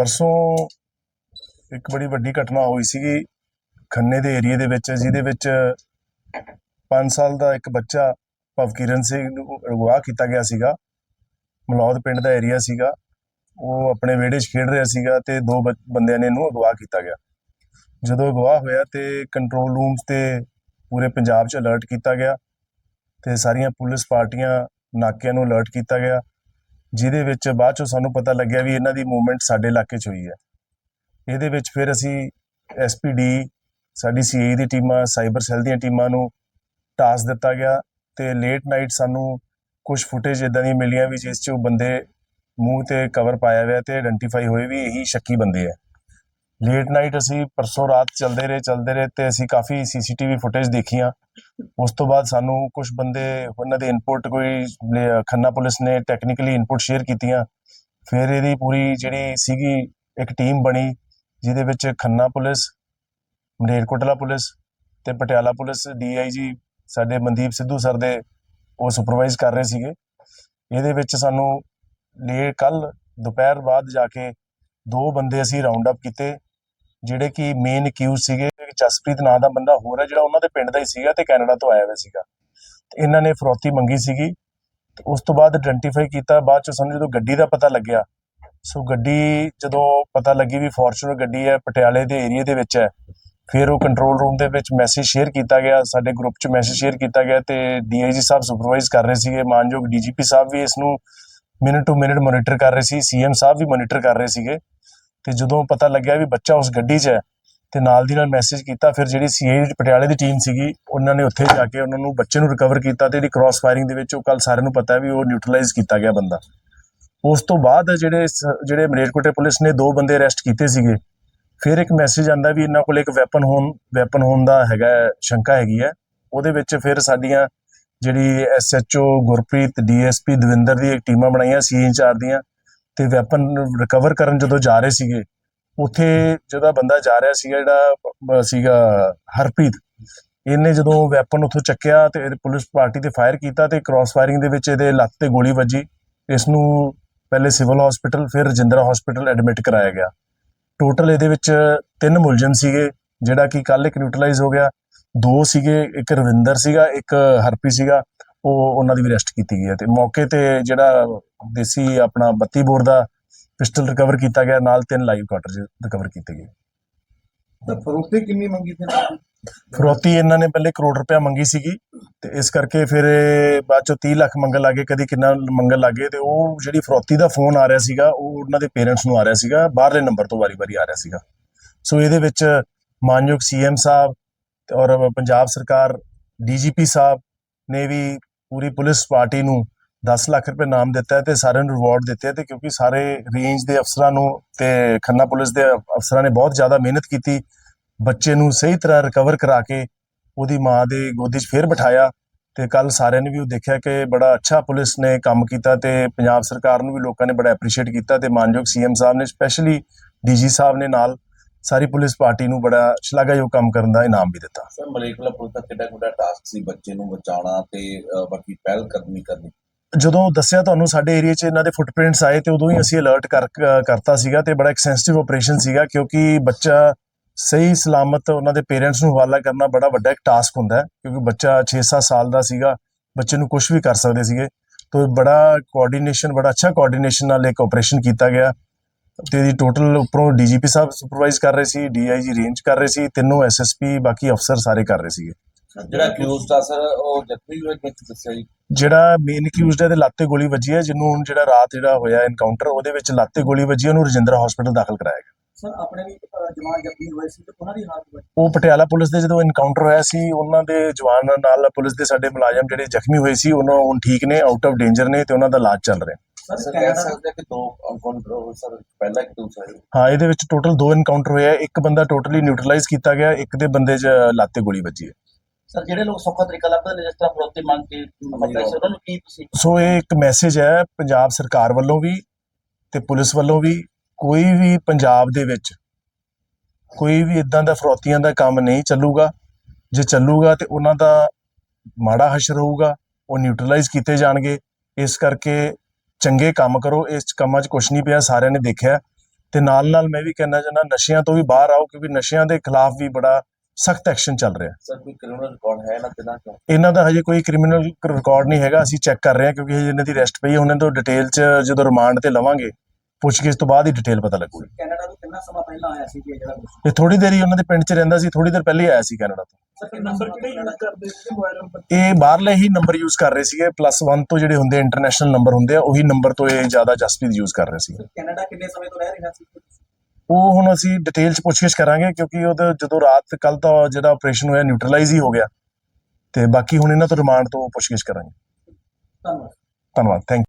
ਪਰਸੋਂ ਇੱਕ ਬੜੀ ਵੱਡੀ ਘਟਨਾ ਹੋਈ ਸੀਗੀ ਖੰਨੇ ਦੇ ਏਰੀਏ ਦੇ ਵਿੱਚ, ਜਿਹਦੇ ਵਿੱਚ 5 ਸਾਲ ਦਾ ਇੱਕ ਬੱਚਾ ਭਵਕਿਰਨ ਸਿੰਘ ਨੂੰ ਅਗਵਾ ਕੀਤਾ ਗਿਆ ਸੀਗਾ। ਮਲੌਦ ਪਿੰਡ ਦਾ ਏਰੀਆ ਸੀਗਾ। ਉਹ ਆਪਣੇ ਵਿਹੜੇ 'ਚ ਖੇਡ ਰਿਹਾ ਸੀਗਾ ਤੇ ਦੋ ਬ- ਬੰਦਿਆਂ ਨੇ ਇਹਨੂੰ ਅਗਵਾ ਕੀਤਾ ਗਿਆ। ਜਦੋਂ ਅਗਵਾ ਹੋਇਆ ਤੇ ਕੰਟਰੋਲ ਰੂਮ ਤੇ ਪੂਰੇ ਪੰਜਾਬ 'ਚ ਅਲਰਟ ਕੀਤਾ ਗਿਆ ਤੇ ਸਾਰੀਆਂ ਪੁਲਿਸ ਪਾਰਟੀਆਂ ਨਾਕਿਆਂ ਨੂੰ ਅਲਰਟ ਕੀਤਾ ਗਿਆ। ਜਿਹਦੇ ਵਿੱਚ ਬਾਅਦ ਚੋਂ ਸਾਨੂੰ ਪਤਾ ਲੱਗਿਆ ਵੀ ਇਹਨਾਂ ਦੀ ਮੂਵਮੈਂਟ ਸਾਡੇ ਇਲਾਕੇ 'ਚ ਹੋਈ ਹੈ। ਇਹਦੇ ਵਿੱਚ ਫਿਰ ਅਸੀਂ ਐਸਪੀਡੀ ਸਾਡੀ ਸੀਆਈ ਦੀ ਟੀਮਾਂ ਸਾਈਬਰ ਸੈੱਲ ਦੀਆਂ ਟੀਮਾਂ ਨੂੰ ਟਾਸ ਦਿੱਤਾ ਗਿਆ ਤੇ ਲੇਟ ਨਾਈਟ ਸਾਨੂੰ ਕੁਝ ਫੁਟੇਜ ਇਦਾਂ ਦੀਆਂ ਮਿਲੀਆਂ ਵੀ ਜਿਸ 'ਚ ਉਹ ਬੰਦੇ ਮੂੰਹ ਤੇ ਕਵਰ ਪਾਇਆ ਹੋਇਆ ਤੇ ਆਇਡੈਂਟੀਫਾਈ ਹੋਏ ਵੀ ਇਹੀ ਸ਼ੱਕੀ ਬੰਦੇ ਆ। ਲੇਟ ਨਾਈਟ ਅਸੀਂ ਪਰਸੋਂ ਰਾਤ ਚੱਲਦੇ ਰਹੇ ਚੱਲਦੇ ਰਹੇ ਤੇ ਅਸੀਂ ਕਾਫੀ ਸੀਸੀਟੀਵੀ ਫੁਟੇਜ ਦੇਖੀਆਂ। ਉਸ ਤੋਂ ਬਾਅਦ ਸਾਨੂੰ ਕੁਝ ਬੰਦੇ, ਉਹਨਾਂ ਦੇ ਇਨਪੁਟ ਕੋਈ ਖੰਨਾ ਪੁਲਿਸ ਨੇ ਟੈਕਨੀਕਲੀ ਇਨਪੁਟ ਸ਼ੇਅਰ ਕੀਤੀਆਂ। ਫਿਰ ਇਹਦੀ ਪੂਰੀ ਜਿਹੜੀ ਸੀਗੀ ਇੱਕ ਟੀਮ ਬਣੀ, ਜਿਹਦੇ ਵਿੱਚ ਖੰਨਾ ਪੁਲਿਸ ਮਲੇਰਕੋਟਲਾ ਪੁਲਿਸ ਤੇ ਪਟਿਆਲਾ ਪੁਲਿਸ ਡੀਆਈਜੀ ਸਾਡੇ ਮਨਦੀਪ ਸਿੱਧੂ ਸਰ ਦੇ ਉਹ ਸੁਪਰਵਾਈਜ਼ ਕਰ ਰਹੇ ਸੀਗੇ। ਇਹਦੇ ਵਿੱਚ ਸਾਨੂੰ ਲੇ ਕੱਲ ਦੁਪਹਿਰ ਬਾਅਦ ਜਾ ਕੇ ਦੋ ਬੰਦੇ ਅਸੀਂ ਰਾਉਂਡ ਅਪ ਕੀਤੇ। ਜਿਹੜੇ ਕਿ ਮੇਨ ਅਕਿਊਜ਼ ਸੀਗੇ ਜਸਪ੍ਰੀਤ ਨਾਂ ਦਾ ਬੰਦਾ ਹੋਰ ਹੈ ਜਿਹੜਾ ਉਹਨਾਂ ਦੇ ਪਿੰਡ ਦਾ ਹੀ ਸੀਗਾ ਤੇ ਕੈਨੇਡਾ ਤੋਂ ਆਇਆ ਹੋਇਆ ਸੀਗਾ। ਤੇ ਇਹਨਾਂ ਨੇ ਫਰੋਤੀ ਮੰਗੀ ਸੀਗੀ। ਤੇ ਉਸ ਤੋਂ ਬਾਅਦ ਆਇਡੈਂਟੀਫਾਈ ਕੀਤਾ, ਬਾਅਦ ਚ ਸਾਨੂੰ ਜਦੋਂ ਗੱਡੀ ਦਾ ਪਤਾ ਲੱਗਿਆ, ਸੋ ਗੱਡੀ ਜਦੋਂ ਪਤਾ ਲੱਗੀ ਵੀ ਫੋਰਚੂਨਰ ਗੱਡੀ ਹੈ, ਪਟਿਆਲੇ ਦੇ ਏਰੀਆ ਦੇ ਵਿੱਚ ਹੈ, ਫਿਰ ਉਹ ਕੰਟਰੋਲ ਰੂਮ ਦੇ ਵਿੱਚ ਮੈਸੇਜ ਸ਼ੇਅਰ ਕੀਤਾ ਗਿਆ, ਸਾਡੇ ਗਰੁੱਪ 'ਚ ਮੈਸੇਜ ਸ਼ੇਅਰ ਕੀਤਾ ਗਿਆ ਤੇ ਡੀਆਈਜੀ ਸਾਹਿਬ ਸੁਪਰਵਾਈਜ਼ ਕਰ ਰਹੇ ਸੀਗੇ, ਮਾਨਯੋਗ ਡੀਜੀਪੀ ਸਾਹਿਬ ਵੀ ਇਸ ਨੂੰ ਮਿੰਟ ਟੂ ਮਿੰਟ ਮੋਨੀਟਰ ਕਰ ਰਹੇ ਸੀ ਸੀਐਮ ਸਾਹਿਬ ਵੀ ਮੋਨੀਟਰ ਕਰ ਰਹੇ ਸੀਗੇ। ਤੇ ਜਦੋਂ ਪਤਾ ਲੱਗਿਆ ਵੀ ਬੱਚਾ ਉਸ ਗੱਡੀ 'ਚ ਹੈ ਤੇ ਨਾਲ ਦੀ ਨਾਲ ਮੈਸੇਜ ਕੀਤਾ, ਫਿਰ ਜਿਹੜੀ ਸੀਆਈ ਪਟਿਆਲੇ ਦੀ ਟੀਮ ਸੀਗੀ, ਉਹਨਾਂ ਨੇ ਉੱਥੇ ਜਾ ਕੇ ਉਹਨਾਂ ਨੂੰ ਬੱਚੇ ਨੂੰ ਰਿਕਵਰ ਕੀਤਾ ਤੇ ਜਿਹੜੀ ਕ੍ਰਾਸ ਫਾਇਰਿੰਗ ਦੇ ਵਿੱਚ ਉਹ ਕੱਲ ਸਾਰਿਆਂ ਨੂੰ ਪਤਾ ਹੈ ਵੀ ਉਹ ਨਿਊਟਰਲਾਈਜ਼ ਕੀਤਾ ਗਿਆ ਬੰਦਾ। ਉਸ ਤੋਂ ਬਾਅਦ ਜਿਹੜੇ ਜਿਹੜੇ ਮਲੇਰਕੋਟੇ ਪੁਲਿਸ ਨੇ ਦੋ ਬੰਦੇ ਅਰੈਸਟ ਕੀਤੇ ਸੀਗੇ, ਫਿਰ ਇੱਕ ਮੈਸੇਜ ਆਂਦਾ ਵੀ ਇਹਨਾਂ ਕੋਲ ਇੱਕ ਵੈਪਨ ਹੋਣ ਵੈਪਨ ਹੋਣ ਦਾ ਹੈਗਾ, ਸ਼ੰਕਾ ਹੈਗੀ ਹੈ। ਉਹਦੇ ਵਿੱਚ ਫਿਰ ਸਾਡੀਆਂ ਜਿਹੜੀ ਐਸਐਚਓ ਗੁਰਪ੍ਰੀਤ ਡੀਐਸਪੀ ਦਵਿੰਦਰ ਦੀ ਇੱਕ ਟੀਮਾਂ ਬਣਾਈਆਂ ਸੀ ਇੰਚਾਰਜ ਦੀਆਂ। ਤੇ ਵੈਪਨ ਰਿਕਵਰ ਕਰਨ ਜਦੋਂ ਜਾ ਰਹੇ ਸੀਗੇ, ਉੱਥੇ ਜਿਹੜਾ ਬੰਦਾ ਜਾ ਰਿਹਾ ਸੀਗਾ ਜਿਹੜਾ ਸੀਗਾ ਹਰਪ੍ਰੀਤ, ਇਹਨੇ ਜਦੋਂ ਵੈਪਨ ਉੱਥੋਂ ਚੱਕਿਆ ਤੇ ਇਹਦੇ ਪੁਲਿਸ ਪਾਰਟੀ ਤੇ ਫਾਇਰ ਕੀਤਾ ਤੇ ਕ੍ਰਾਸ ਫਾਇਰਿੰਗ ਦੇ ਵਿੱਚ ਇਹਦੇ ਲੱਤ ਤੇ ਗੋਲੀ ਵੱਜੀ, ਇਸ ਨੂੰ ਪਹਿਲੇ ਸਿਵਲ ਹਸਪੀਟਲ ਫਿਰ ਰਜਿੰਦਰਾ ਹਸਪੀਟਲ ਐਡਮਿਟ ਕਰਾਇਆ ਗਿਆ। ਟੋਟਲ ਇਹਦੇ ਵਿੱਚ ਤਿੰਨ ਮੁਲਜ਼ਮ ਸੀਗੇ, ਜਿਹੜਾ ਕਿ ਕੱਲ ਇੱਕ ਨਿਊਟਰਲਾਈਜ਼ ਹੋ ਗਿਆ, ਦੋ ਸੀਗੇ, ਇੱਕ ਰਵਿੰਦਰ ਸੀਗਾ, ਇੱਕ ਹਰਪੀ ਸੀਗਾ ਉਹ ਉਹਨਾਂ ਦੀ ਵੀ ਅਰੈਸਟ ਕੀਤੀ ਗਈ ਹੈ ਤੇ ਮੌਕੇ ਤੇ ਜਿਹੜਾ ਦੇਸੀ ਆਪਣਾ 32 ਬੋਰ ਦਾ ਪਿਸਟਲ ਰਿਕਵਰ ਕੀਤਾ ਗਿਆ ਨਾਲ ਤਿੰਨ ਲਾਈਵ ਕਾਟਰ ਰਿਕਵਰ ਕੀਤੇ ਗਏ। ਤਾਂ ਫਰੋਖਤੀ ਕਿੰਨੀ ਮੰਗੀ ਸੀ? ਫਰੋਤੀ ਇਹਨਾਂ ਨੇ ਪਹਿਲੇ ਕਰੋੜ ਰੁਪਇਆ ਮੰਗੀ ਸੀਗੀ ਤੇ ਇਸ ਕਰਕੇ ਫਿਰ ਬਾਅਦ ਚੋਂ 30 ਲੱਖ ਮੰਗਣ ਲੱਗੇ ਕਦੀ ਕਿੰਨਾ ਮੰਗਣ ਲੱਗੇ ਤੇ ਉਹ ਜਿਹੜੀ ਫਰੋਤੀ ਦਾ ਫੋਨ ਆ ਰਿਹਾ ਸੀਗਾ ਉਹ ਉਹਨਾਂ ਦੇ ਪੇਰੈਂਟਸ ਨੂੰ ਆ ਰਿਹਾ ਸੀਗਾ ਬਾਹਰਲੇ ਨੰਬਰ ਤੋਂ ਵਾਰੀ-ਵਾਰੀ ਆ ਰਿਹਾ ਸੀਗਾ। ਸੋ ਇਹਦੇ ਵਿੱਚ ਮਾਨਯੋਗ ਸੀਐਮ ਸਾਹਿਬ ਔਰ ਪੰਜਾਬ ਸਰਕਾਰ ਡੀਜੀਪੀ ਸਾਹਿਬ ਨੇ ਵੀ ਪੂਰੀ ਪੁਲਿਸ ਪਾਰਟੀ ਨੂੰ 10 ਲੱਖ ਰੁਪਏ ਨਾਮ ਦਿੱਤਾ ਹੈ ਤੇ ਸਾਰਿਆਂ ਨੂੰ ਰਿਵਾਰਡ ਦਿੱਤੇ ਹੈ ਤੇ ਕਿਉਂਕਿ ਸਾਰੇ ਰੇਂਜ ਦੇ ਅਫਸਰਾਂ ਨੂੰ ਤੇ ਖੰਨਾ ਪੁਲਿਸ ਦੇ ਅਫਸਰਾਂ ਨੇ ਬਹੁਤ ਜ਼ਿਆਦਾ ਮਿਹਨਤ ਕੀਤੀ, ਬੱਚੇ ਨੂੰ ਸਹੀ ਤਰ੍ਹਾਂ ਰਿਕਵਰ ਕਰਾ ਕੇ ਉਹਦੀ ਮਾਂ ਦੇ ਗੋਦੀ 'ਚ ਫੇਰ ਬਿਠਾਇਆ ਤੇ ਕੱਲ ਸਾਰਿਆਂ ਨੇ ਵੀ ਉਹ ਦੇਖਿਆ ਕਿ ਬੜਾ ਅੱਛਾ ਪੁਲਿਸ ਨੇ ਕੰਮ ਕੀਤਾ ਤੇ ਪੰਜਾਬ ਸਰਕਾਰ ਨੂੰ ਵੀ ਲੋਕਾਂ ਨੇ ਬੜਾ ਐਪਰੀਸ਼ੀਏਟ ਕੀਤਾ ਤੇ ਮਾਨਯੋਗ ਸੀਐਮ ਸਾਹਿਬ ਨੇ ਸਪੈਸ਼ਲੀ ਡੀਜੀ ਸਾਹਿਬ ਨੇ ਨਾਲ ਸਾਰੀ ਪੁਲਿਸ ਪਾਰਟੀ ਨੂੰ ਬੜਾ ਸ਼ਲਾਘਾਯੋਗ ਕੰਮ ਕਰਨ ਦਾ ਇਨਾਮ ਵੀ ਦਿੱਤਾ। ਸਰ ਮਲੇਕਲਾ ਪੁਲਿਸ ਦਾ ਕਿੱਡਾ ਕਿੱਡਾ ਟਾਸਕ ਸੀ ਬੱਚੇ ਨੂੰ ਬਚਾਉਣਾ ਤੇ ਬਾਕੀ ਪਹਿਲ ਕਰਨੀ ਕਰਨੀ। ਜਦੋਂ ਦੱਸਿਆ ਤੁਹਾਨੂੰ ਸਾਡੇ ਏਰੀਆ 'ਚ ਇਹਨਾਂ ਦੇ ਫੁੱਟਪ੍ਰਿੰਟਸ ਆਏ ਤੇ ਉਦੋਂ ਹੀ ਅਸੀਂ ਅਲਰਟ ਕਰ ਕ- ਕਰਤਾ ਸੀਗਾ ਤੇ ਬੜਾ ਇੱਕ ਸੈਂਸਿਟਿਵ ਆਪਰੇਸ਼ਨ ਸੀਗਾ ਕਿਉਂਕਿ ਬੱਚਾ ਸਹੀ ਸਲਾਮਤ ਉਹਨਾਂ ਦੇ ਪੇਰੈਂਟਸ ਨੂੰ ਹਵਾਲਾ ਕਰਨਾ ਬੜਾ ਵੱਡਾ ਇੱਕ ਟਾਸਕ ਹੁੰਦਾ ਹੈ ਕਿਉਂਕਿ ਬੱਚਾ 6-7 ਸਾਲ ਦਾ ਸੀਗਾ ਬੱਚੇ ਨੂੰ ਕੁਝ ਵੀ ਕਰ ਸਕਦੇ ਸੀਗੇ। ਤੋਂ ਬੜਾ ਕੋਆਰਡੀਨੇਸ਼ਨ ਬੜਾ ਅੱਛਾ ਕੋਆਰਡੀਨੇਸ਼ਨ ਨਾਲ ਇੱਕ ਆਪਰੇਸ਼ਨ ਕੀਤਾ ਗਿਆ। ਤੇ ਇਹਦੀ ਟੋਟਲ ਉੱਪਰੋਂ ਡੀਜੀਪੀ ਸਾਹਿਬ ਸੁਪਰਵਾਈਜ਼ ਕਰ ਰਹੇ ਸੀ ਡੀਆਈਜੀ ਰੇਂਜ ਕਰ ਰਹੇ ਸੀ ਤਿੰਨੋਂ ਐਸਐਸਪੀ ਬਾਕੀ ਅਫਸਰ ਸਾਰੇ ਕਰ ਰਹੇ ਸੀਗੇ। ਜਿਹੜਾ ਅਕਿਊਜ਼ਡ ਆ ਸਰ ਉਹ ਜ਼ਖਮੀ ਹੋਇਆ ਕਿ ਦੱਸਿਆ ਜੀ? ਜਿਹੜਾ ਮੇਨ ਅਕਿਊਜ਼ਡ ਹੈ ਦੇ ਲੱਤ ਤੇ ਗੋਲੀ ਵੱਜੀ ਹੈ ਜਿਹਨੂੰ ਹੁਣ ਜਿਹੜਾ ਰਾਤ ਜਿਹੜਾ ਹੋਇਆ ਐਨਕਾਊਂਟਰ ਉਹਦੇ ਵਿੱਚ ਲੱਤ ਤੇ ਗੋਲੀ ਵੱਜੀ ਉਹਨੂੰ ਰਜਿੰਦਰਾ ਹਸਪੀਟਲ ਦਾਖਲ ਕਰਾਇਆ ਗਿਆ। ਸਰ ਆਪਣੇ ਵੀ ਜਵਾਨ ਜ਼ਖਮੀ ਹੋਏ ਸੀ ਤੇ ਉਹਨਾਂ ਦੀ ਹਾਲਤ ਵਿੱਚ ਉਹ ਪਟਿਆਲਾ ਪੁਲਿਸ ਦੇ ਜਦੋਂ ਐਨਕਾਊਂਟਰ ਹੋਇਆ ਸੀ ਉਹਨਾਂ ਦੇ ਜਵਾਨ ਨਾਲ ਪੁਲਿਸ ਦੇ ਸਾਡੇ ਮੁਲਾਜ਼ਮ ਜਿਹੜੇ ਜ਼ਖਮੀ ਹੋਏ ਸੀ ਉਹਨਾਂ ਹੁਣ ਠੀਕ ਨੇ ਆਊਟ ਆਫ ਡੇਂਜਰ ਨੇ ਤੇ ਉਹਨਾਂ ਦਾ ਇਲਾਜ ਚੱਲ ਰਿਹਾ। ਸਰ ਸਰ ਕਹਿ ਕੈਨੇਡਾ ਸਕਦੇ ਕਿ ਦੋ ਐਨਕਾਊਂਟਰ ਸਰ ਪਹਿਲਾ ਕਿ ਦੂਸਰਾ ਜੀ? ਹਾਂ ਇਹਦੇ ਵਿੱਚ ਟੋਟਲ ਦੋ ਐਨਕਾਊਂਟਰ ਹੋਇਆ ਇੱਕ ਬੰਦਾ ਟੋਟਲੀ ਨਿਊਟਰਲਾਈਜ਼ ਕੀਤਾ ਗਿਆ ਇੱਕ ਦੇ ਬੰਦੇ 'ਚ ਲੱਤ ਗੋਲੀ ਵੱਜੀ ਹੈ। ਸਰ ਜਿਹੜੇ ਲੋਕ ਸੌਖਾ ਤਰੀਕਾ ਲੱਭਦੇ ਨੇ ਜਿਸ ਤਰ੍ਹਾਂ ਫਰੋਖਤੀ ਮੰਗ ਕੇ ਉਹਨਾਂ ਨੂੰ ਕੀ ਤੁਸੀਂ ਸੋ ਇਹ ਇੱਕ ਮੈਸੇਜ ਹੈ ਪੰਜਾਬ ਸਰਕਾਰ ਵੱਲੋਂ ਵੀ ਤੇ ਪੁਲਿਸ ਵੱਲੋਂ ਵੀ। ਕੋਈ ਵੀ ਪੰਜਾਬ ਦੇ ਵਿੱਚ ਕੋਈ ਵੀ ਇਦਾਂ ਦਾ ਫਰੋਤੀਆਂ ਦਾ ਕੰਮ ਨਹੀਂ ਚੱਲੂਗਾ। ਜੇ ਚੱਲੂਗਾ ਤੇ ਉਹਨਾਂ ਦਾ ਮਾੜਾ ਹਸ਼ਰ ਹੋਊਗਾ ਉਹ ਨਿਊਟਰਲਾਈਜ਼ ਕੀਤੇ ਜਾਣਗੇ। ਇਸ ਕਰਕੇ ਚੰਗੇ ਕੰਮ ਕਰੋ ਇਸ ਕੰਮਾਂ 'ਚ ਕੁਝ ਨਹੀਂ ਪਿਆ ਸਾਰਿਆਂ ਨੇ ਦੇਖਿਆ। ਤੇ ਨਾਲ ਨਾਲ ਮੈਂ ਵੀ ਕਹਿਣਾ ਚਾਹੁੰਦਾ ਨਸ਼ਿਆਂ ਤੋਂ ਵੀ ਬਾਹਰ ਆਓ ਕਿਉਂਕਿ ਨਸ਼ਿਆਂ ਦੇ ਖਿਲਾਫ ਵੀ ਬੜਾ ਸਖਤ ਐਕਸ਼ਨ ਚੱਲ ਰਿਹਾ। ਸਰ ਕੋਈ ਕ੍ਰਿਮੀਨਲ ਰਿਕਾਰਡ ਹੈ ਨਾ ਚੋਂ ਇਹਨਾਂ ਦਾ ਹਜੇ ਕੋਈ ਕ੍ਰਿਮੀਨਲ ਰਿਕਾਰਡ ਨਹੀਂ ਹੈਗਾ ਅਸੀਂ ਚੈੱਕ ਕਰ ਰਹੇ ਹਾਂ ਕਿਉਂਕਿ ਹਜੇ ਇਹਨਾਂ ਦੀ ਅਰੈਸਟ ਪਈ ਹੈ ਉਹਨਾਂ ਤੋਂ ਡਿਟੇਲ 'ਚ ਜਦੋਂ ਰਿਮਾਂਡ ਤੇ ਲਵਾਂਗੇ ਪੁੱਛਗਿੱਛ ਤੋਂ ਬਾਅਦ ਹੀ ਡਿਟੇਲ ਪਤਾ ਲੱਗੂਗੀ। ਕੈਨੇਡਾ ਤੋਂ ਕਿੰਨਾ ਸਮਾਂ ਪਹਿਲਾਂ ਆਇਆ ਸੀ ਜਿਹੜਾ? ਇਹ ਥੋੜੀ ਦੇਰ ਹੀ ਉਹਨਾਂ ਦੇ ਪਿੰਡ 'ਚ ਰਹਿੰਦਾ ਸੀ ਥੋੜੀ ਦੇਰ ਪਹਿਲੇ ਹੀ ਆਇਆ ਸੀ ਕੈਨੇਡਾ ਤੋਂ। ਇਹ ਬਾਹਰਲੇ ਹੀ ਨੰਬਰ ਯੂਜ਼ ਕਰ ਰਹੇ ਸੀਗੇ ਪਲੱਸ 1 ਤੋਂ ਜਿਹੜੇ ਹੁੰਦੇ ਇੰਟਰਨੈਸ਼ਨਲ ਨੰਬਰ ਹੁੰਦੇ ਆ ਉਹੀ ਨੰਬਰ ਤੋਂ ਇਹ ਜ਼ਿਆਦਾ ਜਸਪੀਤ ਯੂਜ਼ ਕਰ ਰਹੇ ਸੀ ਕੈਨੇਡਾ ਕਿੰਨੇ ਸਮੇਂ ਤੋਂ ਰਹਿ ਰਿਹਾ ਸੀ? ਉਹ ਹੁਣ ਅਸੀਂ ਡਿਟੇਲ 'ਚ ਪੁੱਛਗਿੱਛ ਕਰਾਂਗੇ ਕਿਉਂਕਿ ਉਹਦਾ ਜਦੋਂ ਰਾਤ ਕੱਲ ਤਾਂ ਜਿਹੜਾ ਆਪਰੇਸ਼ਨ ਹੋਇਆ ਨਿਊਟਰਲਾਈਜ਼ ਹੀ ਹੋ ਗਿਆ। ਤੇ ਬਾਕੀ ਹੁਣ ਇਹਨਾਂ ਤੋਂ ਰਿਮਾਂਡ ਤੋਂ ਪੁੱਛਗਿੱਛ ਕਰਾਂਗੇ। ਧੰਨਵਾਦ। ਧੰਨਵਾਦ ਥੈਂਕ